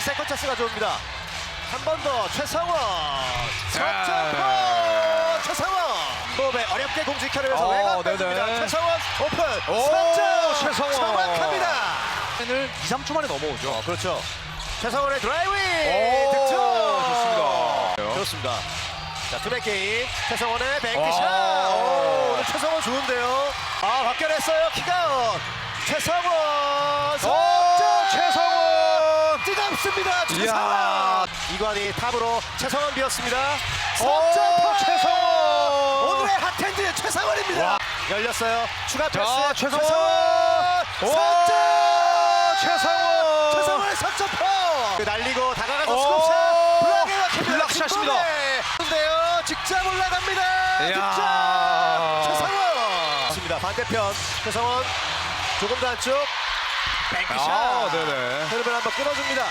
세컨 찬스 가져옵니다. 한 번 더 최성원 자. 석점포 최성원 호흡에 어렵게 공직하려면서 어, 외곽 뺐습니다. 네네. 최성원 오픈 오, 석점 최성원. 정확합니다. 을 2, 3초 만에 넘어오죠. 어, 그렇죠. 최성원의 드라이빙 오, 득점 좋습니다. 좋습니다. 자 투백 게임 최성원의 뱅크샷 와. 오, 오늘 최성원 좋은데요. 아 박결했어요 킥아웃 최성원 뜨겁습니다 최성원. 이관이 탑으로 최성원 비었습니다 오, 석점 최성원! 오늘의 핫핸드 최성원입니다 와. 열렸어요 추가 패스 자, 최성원! 석점 최성원! 최성원의 석점포 그 날리고 다가가서 오. 스톱샷 블락에 막힙니다 블락샷입니다. 근데요 직접 올라갑니다. 직접 최성원 좋습니다 반대편 최성원 조금 더 안쪽 뱅크샷 아, 네네. 흐름을 한번 끊어줍니다